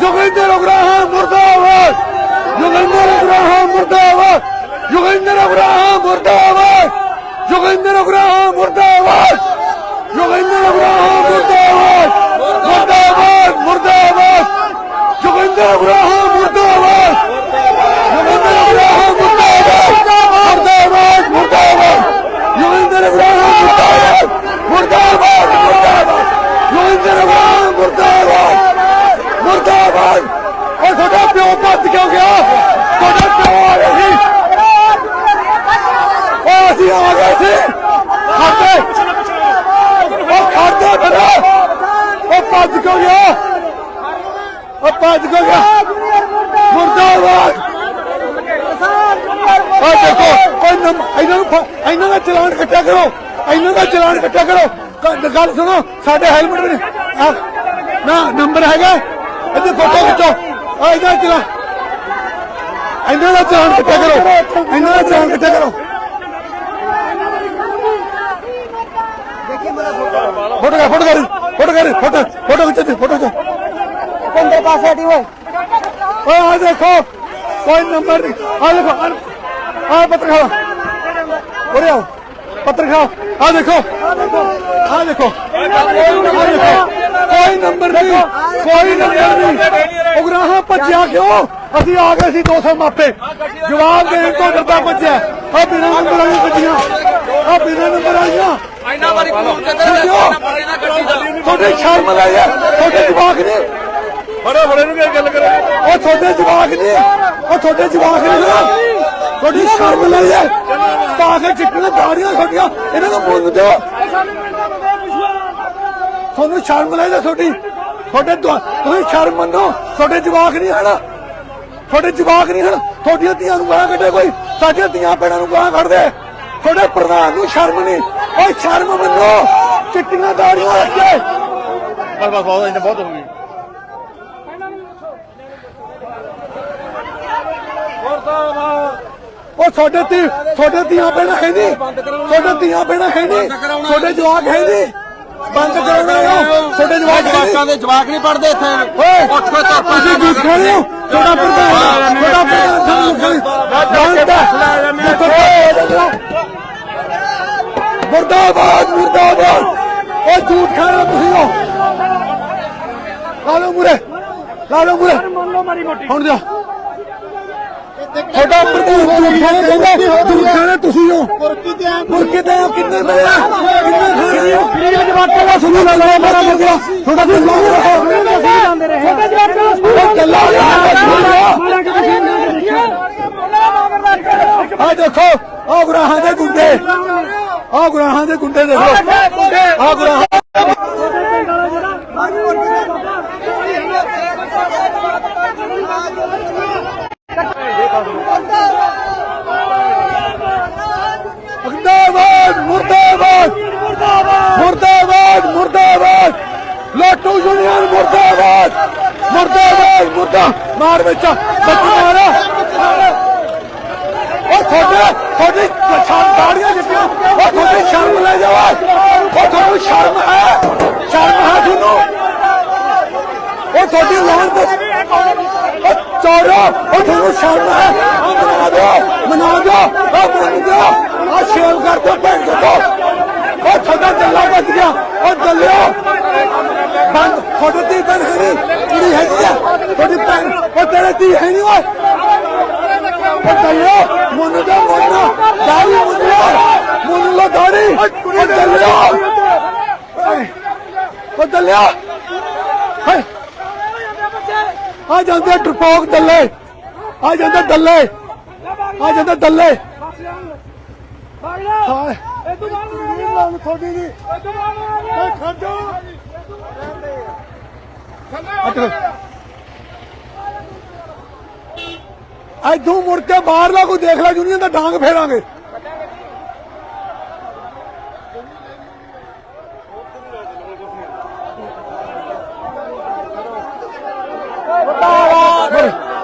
ਜੋਗਿੰਦਰ ਉਗਰਾਹਾ ਮੁਰਦਾਬਾਦ। ਜੋਗਿੰਦਰ ਉਗਰਾਹਾ ਮੁਰਦਾਬਾਦ। ਜੋਗਿੰਦਰ ਉਗਰਾਹਾ ਮੁਰਦਾਬਾਦ। ਜੋਗਿੰਦਰ ਉਗਰਾਹਾ ਮੁਰਦਾਬਾਦ। ਜੋਗਿੰਦਰ ਉਗਰਾਹਾ ਮੁਰਦਾਬਾਦ। ਮੁਰਦਾਬਾਦ ਮੁਰਦਾਬਾਦ। ਜੋਗਿੰਦਰ ਉਗਰਾਹਾ ਮੁਰਦਾਬਾਦ ਜੋਗਿੰਦਰ ਉਗਰਾਹਾ ਮੁਰਦਾਬਾਦ ਮੁਰਦਾਬਾਦ ਮੁਰਦਾਬਾਦ ਜੋਗਿੰਦਰ ਉਗਰਾਹਾ ਮੁਰਦਾਬਾਦ ਮੁਰਦਾਬਾਦ ਮੁਰਦਾਬਾਦ ਜੋਗਿੰਦਰ ਉਗਰਾਹਾ ਮੁਰਦਾਬਾਦ ਮੁਰਦਾਬਾਦ ਉਹ ਤੁਹਾਡਾ ਪਿਓ ਭੱਜ ਕਿਉਂ ਗਿਆ? ਤੁਹਾਡਾ ਪਿਓ ਆ ਗਿਆ ਸੀ। ਉਹ ਅਸੀਂ ਆ ਗਏ ਸੀ। ਖਾਤੇ ਉਹ ਖਾਤੇ ਬਣਾ ਉਹ ਭੱਜ ਕਿਉਂ ਗਿਆ? ਉਹ ਭੱਜ ਕਿਉਂ ਗਿਆ? ਮੁਰਦਾਬਾਦ। ਆ ਦੇਖੋ ਕੋਈ ਨੰਬ ਇਹਨਾਂ ਨੂੰ ਇਹਨਾਂ ਦਾ ਚਲਾਨ ਇਕੱਠਾ ਕਰੋ। ਇਹਨਾਂ ਦਾ ਚਲਾਨ ਇਕੱਠਾ ਕਰੋ। ਗੱਲ ਸੁਣੋ, ਸਾਡੇ ਹੈਲਮਟ ਵੀ ਨਹੀਂ ਨਾ ਨੰਬਰ ਹੈਗਾ। ਇੱਥੇ ਫੋਟੋ ਖਿੱਚੋ। ਆ ਇਹਦਾ ਚਲਾ। ਇਹਨਾਂ ਦਾ ਚਲਾਨ ਕੱਟਿਆ ਕਰੋ। ਇਹਨਾਂ ਦਾ ਚਲਾਨ ਕੱਟਿਆ ਕਰੋ। ਫੋਟੋ ਕਰ ਫੋਟੋ ਕਰ ਫੋਟੋ ਕਰ ਫੋਟੋ ਫੋਟੋ ਖਿੱਚ ਫੋਟੋ ਖਿੱਚ। ਅੰਦਰ ਪਾਸੇ ਹਟੀ ਓਏ। ਓਏ ਆ ਦੇਖੋ। ਕੋਈ ਨੰਬਰ ਨਹੀਂ। ਆ ਦੇਖੋ ਆ ਪੱਤਰ ਖਾਓ। ਉਰੇ ਆਓ। ਪੱਤਰ ਖਾਓ। ਆ ਦੇਖੋ। ਆ ਦੇਖੋ। ਆ ਦੇਖੋ। ਕੋਈ ਨੰਬਰ ਨਹੀਂ ਕੋਈ ਨੰਬਰ ਨਹੀਂ। ਉਗਰਾਹਾਂ ਭੱਜਿਆ ਕਿਉਂ? ਅਸੀਂ ਆ ਗਏ ਸੀ 200 ਮਾਪੇ। ਜਵਾਬ ਦੇਣ ਤੋਂ ਡਰਦਾ ਭੱਜਿਆ। ਆ ਬਿਨਾਂ ਨੰਬਰ ਵਾਲੀਆਂ ਗੱਡੀਆਂ। ਆ ਬਿਨਾਂ ਨੰਬਰ ਵਾਲੀਆਂ। ਇੰਨਾ ਵਾਰੀ ਕਾਨੂੰਨ ਦੇ ਕਿਉਂ? ਤੁਹਾਡੇ ਸ਼ਰਮ ਲੱਗ ਜਾ ਤੁਹਾਡੇ ਜਵਾਕ ਨੇ। ਬੜੇ ਬੜੇ ਨੂੰ ਕੀ ਗੱਲ ਕਰੇ? ਉਹ ਤੁਹਾਡੇ ਜਵਾਕ ਨੇ। ਉਹ ਤੁਹਾਡੇ ਜਵਾਕ ਨੇ ਨਾ। ਤੁਹਾਡੀ ਸ਼ਰਮ ਲੈ ਜਾ ਪਾ ਕੇ ਚਿੱਟੀਆਂ ਦਾੜੀਆਂ ਛੋਟੀਆਂ ਇਹਨਾਂ ਨੂੰ ਮੁੱਲ ਦਿਓ। ਤੁਹਾਨੂੰ ਸ਼ਰਮ ਲੈ ਜਾ ਤੁਹਾਡੀ? ਤੁਹਾਡੇ ਤੁਸੀਂ ਸ਼ਰਮ ਮੰਨੋ ਤੁਹਾਡੇ ਜਵਾਕ ਨਹੀਂ ਹਨ? ਤੁਹਾਡੇ ਜਵਾਕ ਨਹੀਂ ਹਨ? ਤੁਹਾਡੀਆਂ ਧੀਆਂ ਨੂੰ ਗਾਲਾਂ ਕੱਢੇ ਕੋਈ? ਸਾਡੀਆਂ ਧੀਆਂ ਭੈਣਾਂ ਨੂੰ ਗਾਲਾਂ ਕੱਢਦੇ? ਤੁਹਾਡੇ ਪ੍ਰਧਾਨ ਨੂੰ ਸ਼ਰਮ ਨਹੀਂ। ਓਏ ਸ਼ਰਮ ਮੰਨੋ। ਚਿੱਟੀਆਂ ਦਾੜੀਆਂ ਰੱਖੇ ਬਸ ਬਸ ਬਹੁਤ ਇੰਨਾ ਬਹੁਤ ਹੋ ਗਈ ਉਹ ਤੁਹਾਡੇ ਤੇ ਤੁਹਾਡੇ ਧੀਆਂ ਭੈਣਾਂ ਹੈ ਨਹੀਂ। ਤੁਹਾਡੇ ਧੀਆਂ ਭੈਣਾਂ ਹੈ ਨਹੀਂ। ਤੁਹਾਡੇ ਜਵਾਕ ਹੈ ਨਹੀਂ। ਬੰਦ ਕਰਾਉਣਾ ਹੈ? ਤੁਹਾਡੇ ਜਵਾਕ ਹੈ ਨਹੀਂ ਜਵਾਕਾਂ ਦੇ ਜਵਾਕ ਨਹੀਂ ਪੜਦੇ ਇੱਥੇ। ਓਏ ਉੱਠ ਕੇ ਪਾ ਤੁਸੀਂ ਝੂਠ ਖਾ ਰਹੇ ਹੋ? ਤੁਹਾਡਾ ਪ੍ਰਧਾਨ ਤੁਹਾਡਾ ਪ੍ਰਧਾਨ ਤੁਹਾਨੂੰ ਜਾਣਦਾ ਮੁਰਦਾਬਾਦ ਮੁਰਦਾਬਾਦ। ਉਹ ਝੂਠ ਖਾ ਰਹੇ ਹੋ ਤੁਸੀਂ ਹੋ ਲਾ ਲਓ ਮੁਰੇ ਲਾ ਲਓ ਮੁਰੇ ਹੁਣ ਜਾ। ਤੁਹਾਡਾ ਪ੍ਰਧਾਨ ਝੂਠ ਖਾ ਰਿਹਾ ਕਹਿੰਦਾ ਝੂਠ ਖਾ ਰਹੇ ਤੁਸੀਂ ਹੋ ਮੁਰਕੇ ਤੇ ਆਓ, ਕਿੰਨੇ ਮਿਲਿਆ ਫਰੀ ਜਵਾਕਾਂ ਦਾ ਸੁਣੋ ਨਾ ਲਓ ਮੇਰਾ ਮੁਰਗਾ ਤੁਹਾਡਾ ਵੀ ਜਾਂਦੇ ਰਹੇ ਛੋਟੇ ਜਵਾਕਾਂ ਦਾ ਸਕੂਲ ਚੱਲਾ ਆ ਦੇਖੋ ਆ ਗੁਰਾਹਾਂ ਦੇ ਗੁੰਡੇ। ਆ ਗੁਰਾਹਾਂ ਦੇ ਗੁੰਡੇ ਦੇਖੋ। ਆ ਗੁਰਾਹਾਂ ਮੁਰਦਾਬਾਦ ਮੁਰਦਾਬਾਦ ਮੁਰਦਾਬਾਦ ਮੁਰਦਾਬਾਦ ਲਾਟੂ ਯੂਨੀਅਨ ਮੁਰਦਾਬਾਦ ਮੁਰਦਾਬਾਦ, ਮੁਰਦਾ ਮਾਰ ਵਿੱਚ, ਬੱਚਾ ਮਾਰਾ। ਉਹ ਤੁਹਾਡੇ, ਤੁਹਾਡੀ ਸ਼ਰਮ ਦਾੜੀਆਂ ਜਿੱਤੀਆਂ। ਉਹ ਤੁਹਾਡੀ ਸ਼ਰਮ ਲੈ ਜਾਵਾ ਉਹ ਤੁਹਾਨੂੰ ਸ਼ਰਮ ਹੈ ਸ਼ਰਮ ਹੈ ਤੁਹਾਨੂੰ। ਉਹ ਤੁਹਾਡੀ ਲਾਣ ਤੇ ਉਹ ਚੋਰੋ ਉਹ ਤੁਹਾਨੂੰ ਸ਼ਰਮ ਹੈ। ਮਨਾ ਦਿਓ ਮਨਾ ਦਿਓ। ਉਹ ਮੰਨ ਦਿਓ ਆ ਸ਼ੇਵ ਕਰ ਦਿਓ ਭੈਣ ਉਹ ਤੁਹਾਡਾ ਚੱਲਾ ਬਚ ਗਿਆ। ਉਹ ਚੱਲਿਓ ਬੰਦ। ਤੁਹਾਡੀ ਧੀ ਭੈਣ ਹੈ ਨਹੀਂ ਕੁੜੀ ਹੈਗੀ ਆ। ਤੁਹਾਡੀ ਭੈਣ ਉਹ ਤੇਰੇ ਧੀ ਹੈ ਨਹੀਂ ਓਏ। ਉਹ ਚੱਲਿਓ ਮੁੰਨ ਦਾ ਮੁੰਨ ਦਾੜੀ ਮੁੰਨ ਮੁੰਨ ਲੋ ਦਾੜੀ। ਉਹ ਓਏ, ਉਹ ਚੱਲਿਆ ਹਾਏ। ਆ ਜਾਂਦੇ ਟਰਪੋਕ ਦੱਲੇ ਆ ਜਾਂਦੇ ਦੱਲੇ ਆ ਜਾਂਦੇ ਦੱਲੇ ਹਾਏ। ਥੋੜੀ ਦੀ ਖੜੋ ਅੱਜ ਤੂੰ ਮੁੜ ਕੇ ਬਾਹਰ ਲਾ ਕੋਈ ਦੇਖ ਲੈ ਯੂਨੀਅਨ ਦਾ ਡਾਂਗ ਫੇਰਾਂਗੇ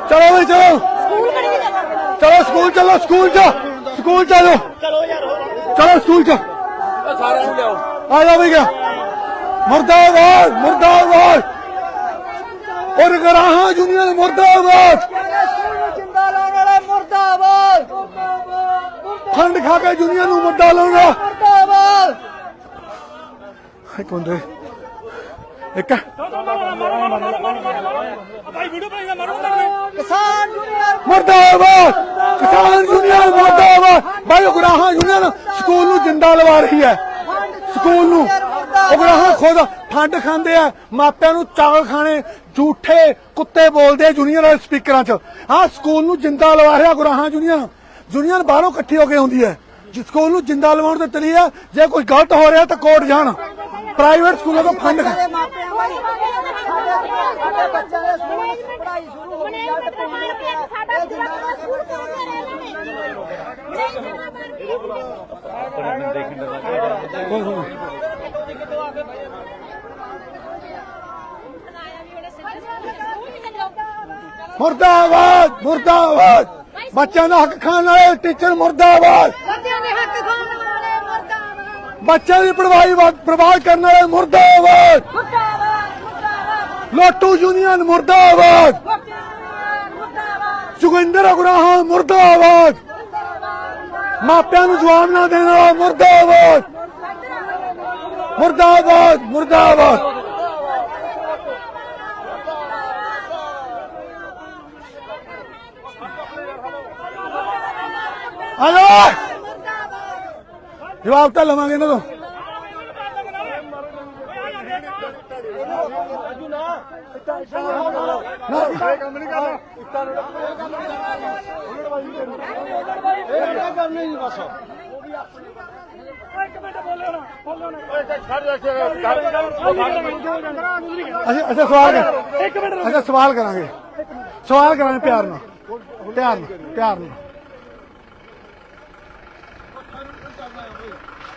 ਚਲੋ ਵੀ ਚਲੋ ਚਲੋ ਸਕੂਲ ਚਲੋ ਸਕੂਲ ਚ ਸਕੂਲ ਚਲੋ ਚਲੋ ਸਕੂਲ ਚ ਸਾਰਿਆਂ ਨੂੰ ਲਿਆਓ ਆ ਜਾ ਵੀ ਗਿਆ ਮੁਰਦਾਬਾਦ ਮੁਰਦਾਬਾਦ ਔਰ ਗਰਾਹਾਂ ਯੂਨੀਅਨ ਮੁਰਦਾਬਾਦ। ਫੰਡ ਖਾ ਕੇ ਯੂਨੀਅਨ ਨੂੰ ਮੁੱਦਾ ਲਾਉਣਾ ਮੁਰਦਾਬਾਦ ਹਾਏ ਕੋਂਦੇ ਇੱਕ। ਕਿਸਾਨ ਯੂਨੀਅਨ ਮੁਰਦਾਬਾਦ। ਕਿਸਾਨ ਯੂਨੀਅਨ ਮੁਰਦਾਬਾਦ। ਭਾਈ ਗਰਾਹਾਂ ਯੂਨੀਅਨ ਸਕੂਲ ਨੂੰ ਜਿੰਦਾ ਲਵਾ ਰਹੀ ਹੈ। ਸਕੂਲ ਨੂੰ। ਉਗਰਾਹਾਂ ਖੁਦ ਫੰਡ ਖਾਂਦੇ ਆ, ਮਾਪਿਆਂ ਨੂੰ ਚਾਵਲ ਖਾਣੇ, ਝੂਠੇ ਕੁੱਤੇ ਬੋਲਦੇ ਆ ਵਾਲੇ ਸਪੀਕਰਾਂ 'ਚ। ਹਾਂ ਸਕੂਲ ਨੂੰ ਜਿੰਦਾ ਲਵਾ ਰਿਹਾ ਗਰਾਹਾਂ ਯੂਨੀਅਨ ਯੂਨੀਅਨ ਬਾਹਰੋਂ ਇਕੱਠੀ ਹੋ ਕੇ ਆਉਂਦੀ ਹੈ। ਜਿਸ ਸਕੂਲ ਨੂੰ ਜਿੰਦਾ ਲਵਾਉਣ ਤੇ ਤਲੀ ਹੈ ਜੇ ਕੋਈ ਗਲਤ ਹੋ ਰਿਹਾ ਤਾਂ ਕੋਰਟ ਜਾਣ। ਪ੍ਰਾਈਵੇਟ ਸਕੂਲਾਂ ਤੋਂ ਫੰਡ ਸਾਡੇ ਬੱਚਿਆਂ ਦੇ ਸਕੂਲ ਪੜ੍ਹਾਈ ਸ਼ੁਰੂ ਹੋ ਗਈ ਹੈ ਤੇ ਪਿਆ ਇਹ ਜਿੰਦਾ ਲਾ ਕੇ। ਮੁਰਦਾਬਾਦ ਮੁਰਦਾਬਾਦ। ਬੱਚਿਆਂ ਦਾ ਹੱਕ ਖਾਣ ਵਾਲੇ ਟੀਚਰ ਮੁਰਦਾਬਾਦ। ਬੱਚਿਆਂ ਦੇ ਹੱਕ ਖਾਣ ਵਾਲੇ ਮੁਰਦਾਬਾਦ। ਬੱਚਿਆਂ ਦੀ ਪੜਵਾਈ ਬਰਬਾਦ ਕਰਨ ਵਾਲੇ ਮੁਰਦਾਬਾਦ। ਲੋਟੂ ਯੂਨੀਅਨ ਮੁਰਦਾਬਾਦ। ਜੁਗਿੰਦਰ ਅਗਰਾਹਾਂ ਮੁਰਦਾਬਾਦ। ਮਾਪਿਆਂ ਨੂੰ ਜਵਾਬ ਨਾ ਦੇਣ ਵਾਲਾ ਮੁਰਦਾਬਾਦ। ਮੁਰਦਾਬਾਦ ਮੁਰਦਾਬਾਦ। ਹਲੋ! ਜਵਾਬ ਤਾਂ ਲਵਾਂਗੇ ਇਹਨਾਂ ਤੋਂ। ਅਸੀਂ ਅੱਛਾ ਸਵਾਲ ਕਰ ਇੱਕ ਮਿੰਟ ਅੱਛਾ ਸਵਾਲ ਕਰਾਂਗੇ। ਸਵਾਲ ਕਰਾਂਗੇ ਪਿਆਰ ਨਾਲ। ਪਿਆਰ ਨਾਲ ਪਿਆਰ ਨਾਲ।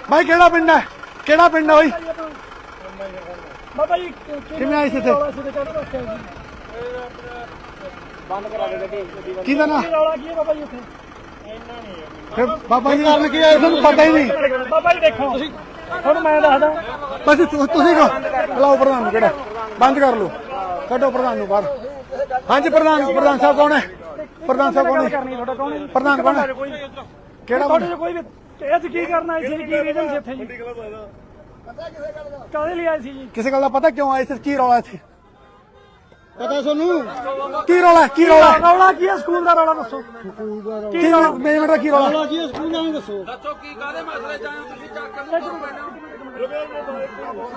ਭਾਈ ਕਿਹੜਾ ਪਿੰਡ ਹੈ? ਕਿਹੜਾ ਪਿੰਡ ਹੈ ਬਾਈ ਬਾਬਾ ਜੀ ਕਿਵੇਂ ਆਏ ਸੀ ਇੱਥੇ? ਕਿਹਦਾ ਨਾ ਰੌਲਾ ਕੀ ਹੈ ਬਾਬਾ ਜੀ ਉੱਥੇ ਫਿਰ ਬਾਬਾ ਜੀ ਕਾਰਨ ਕੀ ਹੈ? ਤੁਹਾਨੂੰ ਪਤਾ ਹੀ ਨਹੀਂ। ਬਾਬਾ ਜੀ ਦੇਖੋ ਤੁਸੀਂ ਤੁਹਾਨੂੰ ਮੈਂ ਦੱਸਦਾ। ਬਸ ਤੁਸੀਂ ਕਹੋ। ਬੁਲਾਓ ਪ੍ਰਧਾਨ ਨੂੰ ਕਿਹੜਾ? ਬੰਦ ਕਰ ਲਓ। ਕੱਢੋ ਪ੍ਰਧਾਨ ਨੂੰ ਬਾਹਰ। ਹਾਂਜੀ ਪ੍ਰਧਾਨ ਪ੍ਰਧਾਨ ਸਾਹਿਬ ਕੌਣ ਹੈ? ਪ੍ਰਧਾਨ ਸਾਹਿਬ ਕੌਣ ਹੈ ਕਰਨੀ ਤੁਹਾਡਾ ਕੌਣ ਹੈ? ਜੀ? ਪ੍ਰਧਾਨ ਕੌਣ ਹੈ ਕਿਹੜਾ ਬੰਦਾ? ਕੋਈ ਵੀ ਇਹ 'ਚ ਕੀ ਕਰਨਾ ਸੀ ਕੀ ਰੀਜ਼ਨ ਸੀ ਇੱਥੇ ਜੀ? ਕਾਹਦੇ ਲਈ ਆਏ ਸੀ ਜੀ? ਕਿਸੇ ਗੱਲ ਦਾ ਪਤਾ ਕਿਉਂ ਆਏ ਸੀ? ਕੀ ਰੌਲਾ ਇੱਥੇ? ਪਤਾ ਤੁਹਾਨੂੰ? ਕੀ ਰੌਲਾ ਹੈ? ਕੀ ਰੌਲਾ ਹੈ? ਰੌਲਾ ਕੀ ਹੈ? ਸਕੂਲ ਦਾ ਰੌਲਾ ਦੱਸੋ। ਕੀ ਮੈਨੇਜਮੈਂਟ ਦਾ ਕੀ ਰੌਲਾ? ਹੈ?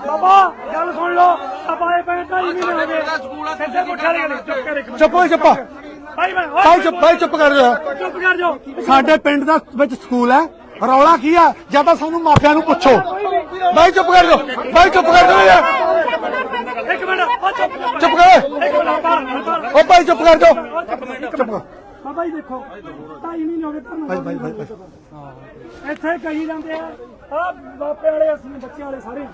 ਬਾਬਾ ਗੱਲ ਸੁਣ ਲਓ। ਆਪਾਂ ਇਹ ਪੈਣ ਢਾਈ ਮਹੀਨੇ ਹੋ ਗਏ। ਸਿੱਧੇ ਪੁੱਠਾ ਲੈ ਚੁੱਪ ਕਰ ਇੱਕ ਮਿੰਟ ਚੁੱਪ ਭਾਈ ਮੈਂ ਭਾਈ ਚੁੱਪ ਭਾਈ ਚੁੱਪ ਕਰ ਜਾ। ਚੁੱਪ ਕਰ ਜਾਓ। ਸਾਡੇ ਪਿੰਡ ਦਾ ਵਿੱਚ ਸਕੂਲ ਹੈ। ਰੌਲਾ ਕੀ ਆ? ਜਾਂ ਤਾਂ ਸਾਨੂੰ ਮਾਪਿਆਂ ਨੂੰ ਪੁੱਛੋ। ਭਾਈ ਚੁੱਪ ਕਰ ਜਾਓ। ਭਾਈ ਚੁੱਪ ਕਰ ਜਾਓ ਯਾਰ। ਇੱਕ ਮਿੰਟ ਚੁੱਪ ਕਰ ਉਹ ਭਾਈ ਚੁੱਪ ਕਰ ਜਾਓ। ਚੁੱਪ ਕਰ ਬਾਬਾ ਜੀ ਦੇਖੋ। ਢਾਈ ਮਹੀਨੇ ਹੋ ਗਏ ਤੁਹਾਨੂੰ ਭਾਈ ਭਾਈ ਭਾਈ ਇੱਥੇ ਕਹੀ ਜਾਂਦੇ ਆ ਆ ਬਾਪੇ ਵਾਲੇ ਅਸੀਂ ਬੱਚਿਆਂ ਵਾਲੇ ਸਾਰੇ।